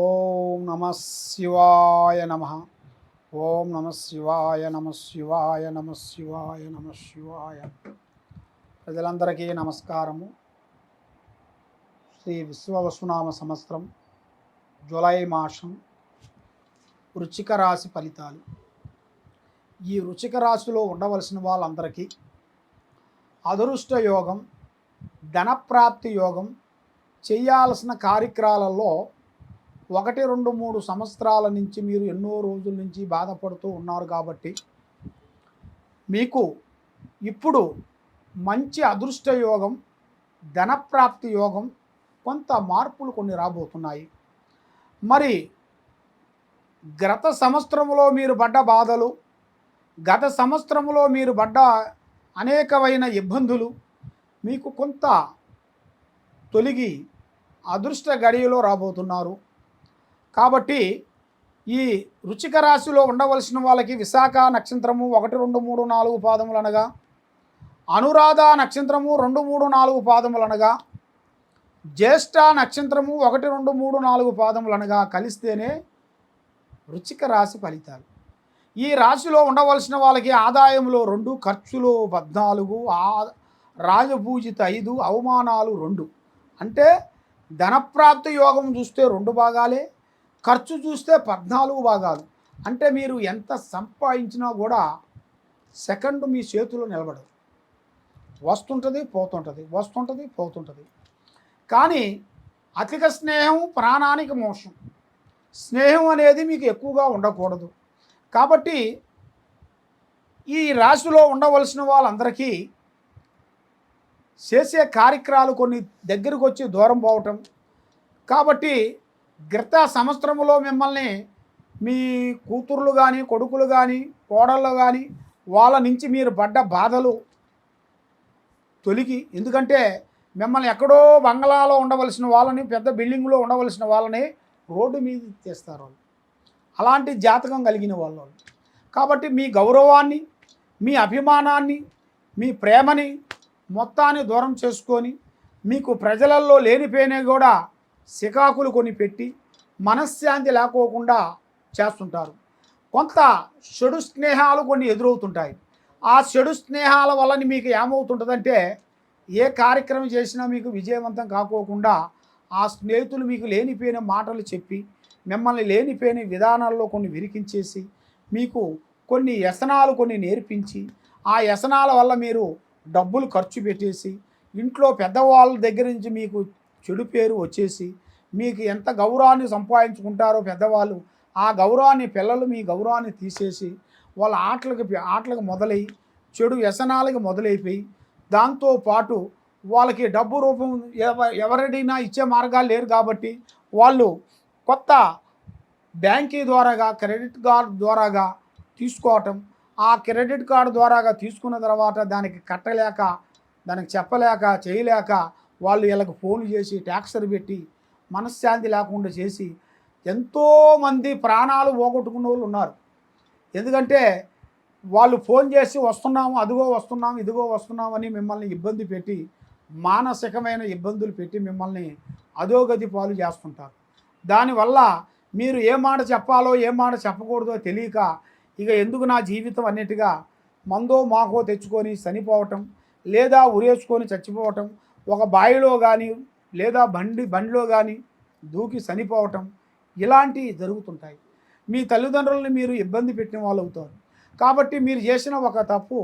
ఓం నమ శివాయ నమ. ఓం నమ శివాయ నమ శివాయ నమ శివాయ నమ శివాయ. ప్రజలందరికీ నమస్కారము. శ్రీ విశ్వవసునామ సంవత్సరం జూలై మాసం వృచ్చిక రాశి ఫలితాలు. ఈ వృచిక రాశిలో ఉండవలసిన వాళ్ళందరికీ అదృష్ట యోగం ధనప్రాప్తి యోగం చేయాల్సిన కార్యక్రమాలలో ఒకటి రెండు మూడు సంవత్సరాల నుంచి మీరు ఎన్నో రోజుల నుంచి బాధపడుతూ ఉన్నారు కాబట్టి మీకు ఇప్పుడు మంచి అదృష్ట యోగం ధనప్రాప్తి యోగం కొంత మార్పులు కొన్ని రాబోతున్నాయి. మరి గత సంవత్సరంలో మీరు పడ్డ బాధలు గత సంవత్సరంలో మీరు పడ్డ అనేకమైన ఇబ్బందులు మీకు కొంత తొలగి అదృష్ట గడియలో రాబోతున్నారు. కాబట్టి ఈ రుచిక రాశిలో ఉండవలసిన వాళ్ళకి విశాఖ నక్షత్రము ఒకటి రెండు మూడు నాలుగు పాదములు అనగా అనురాధ నక్షత్రము రెండు మూడు నాలుగు పాదములు అనగా జ్యేష్ఠ నక్షత్రము ఒకటి రెండు మూడు నాలుగు పాదములు అనగా కలిస్తేనే రుచిక రాశి ఫలితాలు. ఈ రాశిలో ఉండవలసిన వాళ్ళకి ఆదాయంలో రెండు ఖర్చులు పద్నాలుగు ఆ రాజపూజిత ఐదు అవమానాలు రెండు. అంటే ధనప్రాప్తి యోగం చూస్తే రెండు భాగాలే ఖర్చు చూస్తే పద్నాలుగు భాగాలు. అంటే మీరు ఎంత సంపాదించినా కూడా సెకండ్ మీ చేతిలో నిలబడదు. వస్తుంటుంది పోతుంటుంది. వస్తుంటుంది పోతుంటుంది. కానీ అధిక స్నేహం ప్రాణానికి మోసం స్నేహం అనేది మీకు ఎక్కువగా ఉండకూడదు. కాబట్టి ఈ రాశిలో ఉండవలసిన వాళ్ళందరికీ చేసే కార్యక్రమాలు కొన్ని దగ్గరకు వచ్చి దూరం పోవటం. కాబట్టి గత సంవత్సరంలో మిమ్మల్ని మీ కూతుర్లు కానీ కొడుకులు కానీ కోడళ్ళు కానీ వాళ్ళ నుంచి మీరు పడ్డ బాధలు తొలికి ఎందుకంటే మిమ్మల్ని ఎక్కడో బంగ్లాలో ఉండవలసిన వాళ్ళని పెద్ద బిల్డింగ్లో ఉండవలసిన వాళ్ళని రోడ్డు మీద తెస్తారు అలాంటి జాతకం కలిగిన వాళ్ళు కాబట్టి మీ గౌరవాన్ని మీ అభిమానాన్ని మీ ప్రేమని మొత్తాన్ని దూరం చేసుకొని మీకు ప్రజలలో లేనిపోయినా కూడా సికాకులు కొని పెట్టి మనశ్శాంతి లేకోకుండా చేస్తుంటారు. కొంత చెడు స్నేహాలు కొన్ని ఎదురవుతుంటాయి. ఆ చెడు స్నేహాల వల్ల మీకు ఏమవుతుంటుందంటే ఏ కార్యక్రమం చేసినా మీకు విజయవంతం కాకోకుండా ఆ స్నేహితులు మీకు లేనిపోయిన మాటలు చెప్పి మిమ్మల్ని లేనిపోయిన విధానాల్లో కొన్ని విరికించేసి మీకు కొన్ని వ్యసనాలు కొన్ని నేర్పించి ఆ వ్యసనాల వల్ల మీరు డబ్బులు ఖర్చు పెట్టేసి ఇంట్లో పెద్దవాళ్ళ దగ్గర నుంచి మీకు చెడు పేరు వచ్చేసి మీకు ఎంత గౌరవాన్ని సంపాదించుకుంటారో పెద్దవాళ్ళు ఆ గౌరవాన్ని పిల్లలు మీ గౌరవాన్ని తీసేసి వాళ్ళ ఆటలకు ఆటలకు మొదలై చెడు వ్యసనాలకు మొదలైపోయి దాంతో పాటు వాళ్ళకి డబ్బు రూపం ఎవ- ఇచ్చే మార్గాలు లేరు కాబట్టి వాళ్ళు కొత్త బ్యాంకీ ద్వారాగా క్రెడిట్ కార్డు ద్వారాగా తీసుకోవటం ఆ క్రెడిట్ కార్డు ద్వారాగా తీసుకున్న తర్వాత దానికి కట్టలేక దానికి చెప్పలేక చేయలేక వాళ్ళు వీళ్ళకి ఫోన్ చేసి ట్యాక్సర్ పెట్టి మనశ్శాంతి లేకుండా చేసి ఎంతోమంది ప్రాణాలు పోగొట్టుకున్న వాళ్ళు ఉన్నారు. ఎందుకంటే వాళ్ళు ఫోన్ చేసి వస్తున్నాము అదిగో వస్తున్నాము ఇదిగో వస్తున్నాము అని మిమ్మల్ని ఇబ్బంది పెట్టి మానసికమైన ఇబ్బందులు పెట్టి మిమ్మల్ని అధోగతి పాలు చేస్తుంటారు. దానివల్ల మీరు ఏ మాట చెప్పాలో ఏ మాట చెప్పకూడదో తెలియక ఇక ఎందుకు నా జీవితం అన్నిటిగా మందో మాకో తెచ్చుకొని చనిపోవటం లేదా ఉరేసుకొని చచ్చిపోవటం ఒక బావిలో కానీ లేదా బండి బండిలో కానీ దూకి చనిపోవటం ఇలాంటివి జరుగుతుంటాయి. మీ తల్లిదండ్రులను మీరు ఇబ్బంది పెట్టిన వాళ్ళు అవుతారు కాబట్టి మీరు చేసిన ఒక తప్పు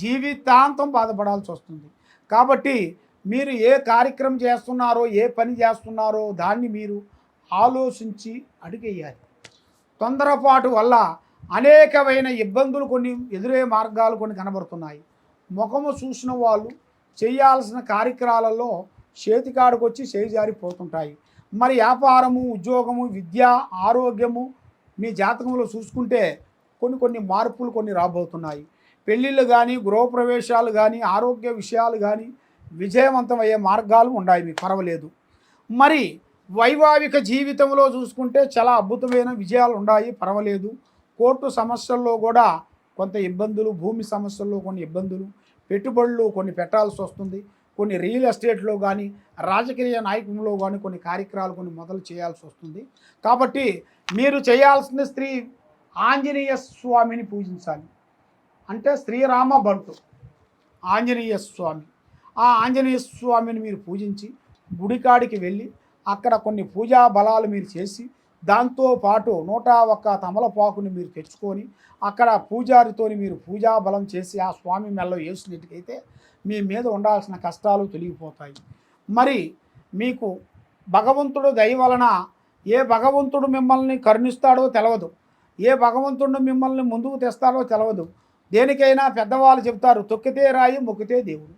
జీవితాంతం బాధపడాల్సి వస్తుంది. కాబట్టి మీరు ఏ కార్యక్రమం చేస్తున్నారో ఏ పని చేస్తున్నారో దాన్ని మీరు ఆలోచించి అడిగేయాలి. తొందరపాటు వల్ల అనేకమైన ఇబ్బందులు కొన్ని ఎదురే మార్గాలు కొన్ని కనబడుతున్నాయి. ముఖము చూసిన వాళ్ళు చేయాల్సిన కార్యక్రమాలలో చేతికాడికి వచ్చి చేజారిపోతుంటాయి. మరి వ్యాపారము ఉద్యోగము విద్య ఆరోగ్యము మీ జాతకంలో చూసుకుంటే కొన్ని కొన్ని మార్పులు కొన్ని రాబోతున్నాయి. పెళ్ళిళ్ళు కానీ గృహప్రవేశాలు కానీ ఆరోగ్య విషయాలు కానీ విజయవంతమయ్యే మార్గాలు ఉన్నాయి. మీకు పర్వాలేదు. మరి వైవాహిక జీవితంలో చూసుకుంటే చాలా అద్భుతమైన విజయాలు ఉన్నాయి. పర్వాలేదు. కోర్టు సమస్యల్లో కూడా కొంత ఇబ్బందులు భూమి సమస్యల్లో కొన్ని ఇబ్బందులు పెట్టుబడులు కొన్ని పెట్టాల్సి వస్తుంది. కొన్ని రియల్ ఎస్టేట్లో కానీ రాజకీయ నాయకంలో కానీ కొన్ని కార్యక్రమాలు కొన్ని మొదలు చేయాల్సి వస్తుంది. కాబట్టి మీరు చేయాల్సిన స్త్రీ ఆంజనేయ స్వామిని పూజించాలి. అంటే శ్రీరామ బంటు ఆంజనేయ స్వామి. ఆ ఆంజనేయ స్వామిని మీరు పూజించి గుడికాడికి వెళ్ళి అక్కడ కొన్ని పూజా బలాలు మీరు చేసి దాంతో పాటు నూట ఒక్క తమలపాకుని మీరు తెచ్చుకొని అక్కడ పూజారితోని మీరు పూజా బలం చేసి ఆ స్వామి మెల్ల వేసినట్టుకైతే మీ మీద ఉండాల్సిన కష్టాలు తొలగిపోతాయి. మరి మీకు భగవంతుడు దయ వలన ఏ భగవంతుడు మిమ్మల్ని కరుణిస్తాడో తెలవదు. ఏ భగవంతుడు మిమ్మల్ని ముందుకు తెస్తాడో తెలవదు. దేనికైనా పెద్దవాళ్ళు చెప్తారు తొక్కితే రాయి మొక్కితే దేవుడు.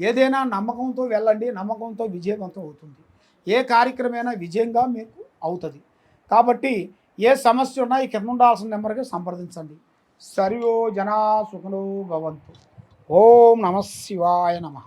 ఏదైనా నమ్మకంతో వెళ్ళండి నమ్మకంతో విజయవంతం అవుతుంది. ఏ కార్యక్రమైనా విజయంగా మీకు అవుతుంది. కాబట్టి ఏ సమస్య ఉన్నా ఈ కింద ఉండాల్సిన నెంబర్కి సంప్రదించండి. సర్వో జనా సుఖలో భవంతు. ఓం నమ శివాయ నమః.